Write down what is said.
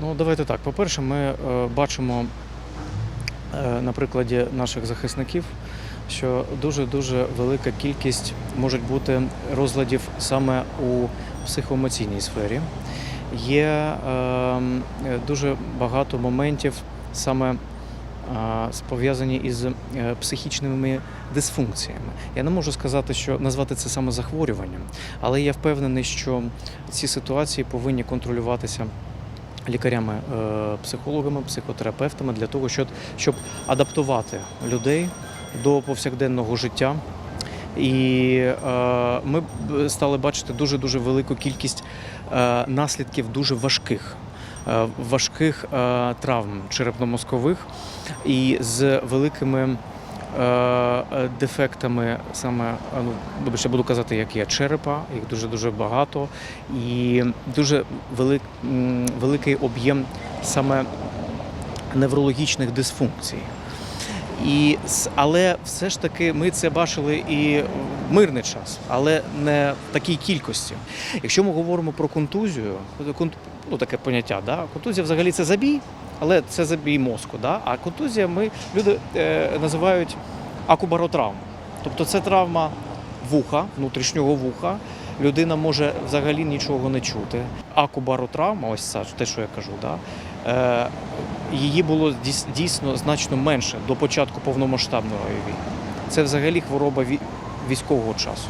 Ну, давайте так. По-перше, ми е, бачимо е, на прикладі наших захисників, що дуже-дуже велика кількість можуть бути розладів саме у психоемоційній сфері. Є е, е, дуже багато моментів саме е, пов'язані із психічними дисфункціями. Я не можу сказати, що назвати це саме захворюванням, але я впевнений, що ці ситуації повинні контролюватися лікарями, е, психологами, психотерапевтами для того, щоб, адаптувати людей до повсякденного життя. І е, ми стали бачити дуже дуже велику кількість е, наслідків дуже важких. Важких травм черепно-мозкових і з великими дефектами, саме е, ну, вибачте, буду казати, як є черепа, їх дуже дуже багато, і дуже велик, великий об'єм саме неврологічних дисфункцій. І, але все ж таки ми це бачили і в мирний час, але не в такій кількості. Якщо ми говоримо про контузію, ну, таке поняття, да? контузія взагалі це забій, але це забій мозку. Да? А контузія ми люди е, називають акубаротравма. Тобто це травма вуха, внутрішнього вуха. Людина може взагалі нічого не чути. Акубаротравма, ось це те, що я кажу, да? е, її було дійсно значно менше до початку повномасштабної війни. Це взагалі хвороба військового часу.